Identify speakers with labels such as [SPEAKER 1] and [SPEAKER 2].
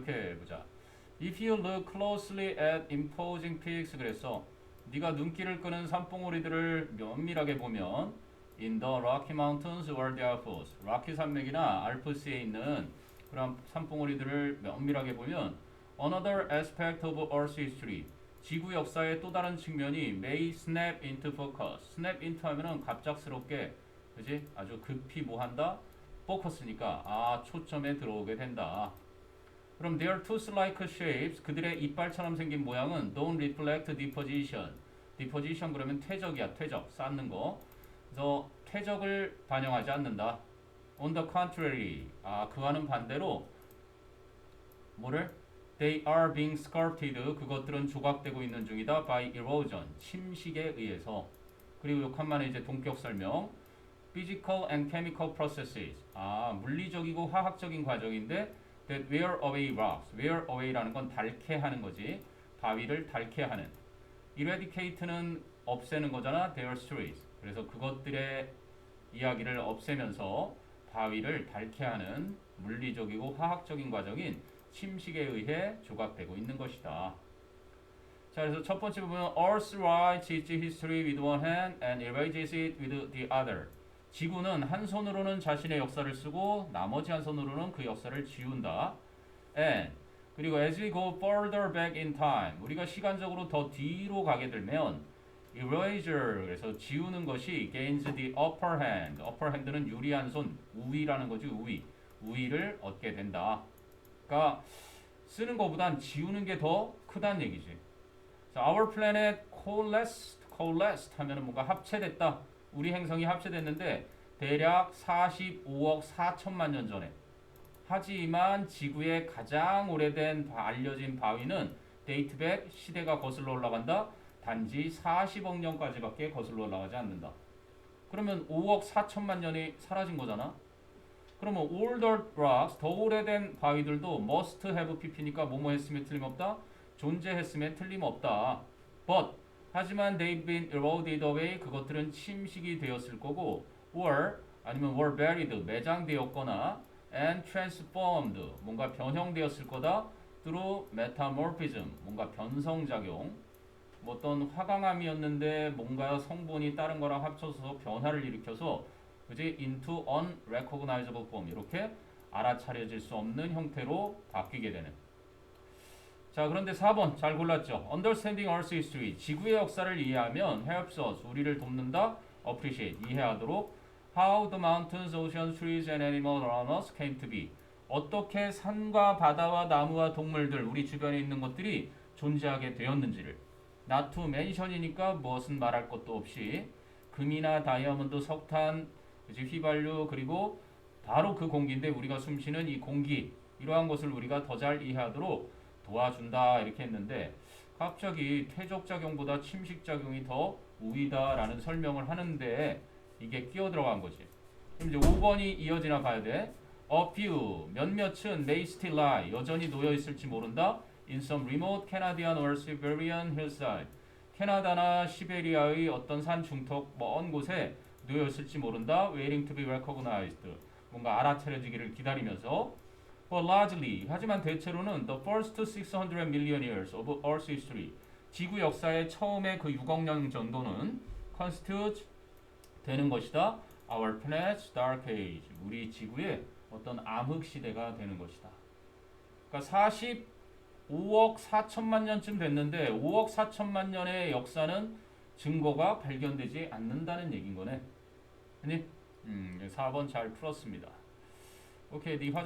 [SPEAKER 1] 이렇게 보자. If you look closely at imposing peaks 그랬어. 네가 눈길을 끄는 산봉우리들을 면밀하게 보면 in the Rocky Mountains or the Alps, 라키 산맥이나 알프스에 있는 그런 산봉우리들을 면밀하게 보면 another aspect of Earth's history, 지구 역사의 또 다른 측면이 may snap into focus. snap into 하면은 갑작스럽게 그지? 아주 급히 뭐 한다? 포커스니까 아 초점에 들어오게 된다. 그럼 their tooth-like shapes 그들의 이빨처럼 생긴 모양은 don't reflect deposition. deposition 그러면 퇴적이야 퇴적 쌓는 거. 그래서 퇴적을 반영하지 않는다. On the contrary, 아 그와는 반대로 뭐를 They are being sculpted. 그것들은 조각되고 있는 중이다. By erosion. 침식에 의해서. 그리고 욕한만에 이제 동격 설명. Physical and chemical processes. 아 물리적이고 화학적인 과정인데 that wear away rocks. wear away라는 건 닳게 하는 거지. 바위를 닳게 하는. eradicate는 없애는 거잖아. their stories. 그래서 그것들의 이야기를 없애면서 바위를 닳게 하는 물리적이고 화학적인 과정인 침식에 의해 조각되고 있는 것이다. 자, 그래서 첫 번째 부분은 Earth writes its history with one hand and erases it with the other. 지구는 한 손으로는 자신의 역사를 쓰고 나머지 한 손으로는 그 역사를 지운다. And 그리고 as we go further back in time, 우리가 시간적으로 더 뒤로 가게 되면 erasure 그래서 지우는 것이 gains the upper hand. upper hand는 유리한 손, 우위라는 거지 우위. 우위를 얻게 된다. 그러니까 쓰는 것보단 지우는 게 더 크다는 얘기지. 자, our planet coalesced, coalesced 하면은 뭔가 합체됐다. 우리 행성이 합체됐는데 대략 45억 4천만 년 전에. 하지만 지구의 가장 오래된 바- 알려진 바위는 데이트백 시대가 거슬러 올라간다. 단지 40억 년까지밖에 거슬러 올라가지 않는다. 그러면 5억 4천만 년이 사라진 거잖아. 그러면 older rocks 더 오래된 바위들도 must have pp니까 뭐뭐 했으면 틀림없다. 존재했음에 틀림없다. But 하지만 they've been eroded away 그것들은 침식이 되었을 거고 or 아니면 were buried 매장되었거나 and transformed 뭔가 변형되었을 거다. through metamorphism 뭔가 변성작용 뭐 어떤 화강암이었는데 뭔가 성분이 다른 거랑 합쳐서 변화를 일으켜서 그지 into unrecognizable form 이렇게 알아차려질 수 없는 형태로 바뀌게 되는. 자 그런데 4번 잘 골랐죠. Understanding Earth's history. 지구의 역사를 이해하면 helps us 우리를 돕는다. appreciate 이해하도록. How the mountains, oceans, trees and animals around us came to be. 어떻게 산과 바다와 나무와 동물들 우리 주변에 있는 것들이 존재하게 되었는지를. Not to mention이니까 무엇은 말할 것도 없이. 금이나 다이아몬드, 석탄, 그지 휘발유 그리고 바로 그 공기인데 우리가 숨쉬는 이 공기. 이러한 것을 우리가 더 잘 이해하도록 도와준다 이렇게 했는데 갑자기 퇴적 작용보다 침식 작용이 더 우위다라는 설명을 하는데 이게 끼어 들어간 거지. 그럼 이제 5번이 이어지나 봐야 돼. A few 몇몇은 may still lie 여전히 놓여 있을지 모른다. In some remote Canadian or Siberian hillside 캐나다나 시베리아의 어떤 산 중턱 먼 곳에 놓여 있을지 모른다. Waiting to be recognized 뭔가 알아차려지기를 기다리면서 But largely 하지만 대체로는 the first 600 million years of Earth's history 지구 역사의 처음의 그 6억 년 정도는 constitute 되는 것이다. Our planet's dark age 우리 지구의 어떤 암흑 시대가 되는 것이다. 그러니까 45억 4천만 년쯤 됐는데 5억 4천만 년의 역사는 증거가 발견되지 않는다는 얘긴 거네. 아니? 음, 4번 잘 풀었습니다. 오케이, 네 화장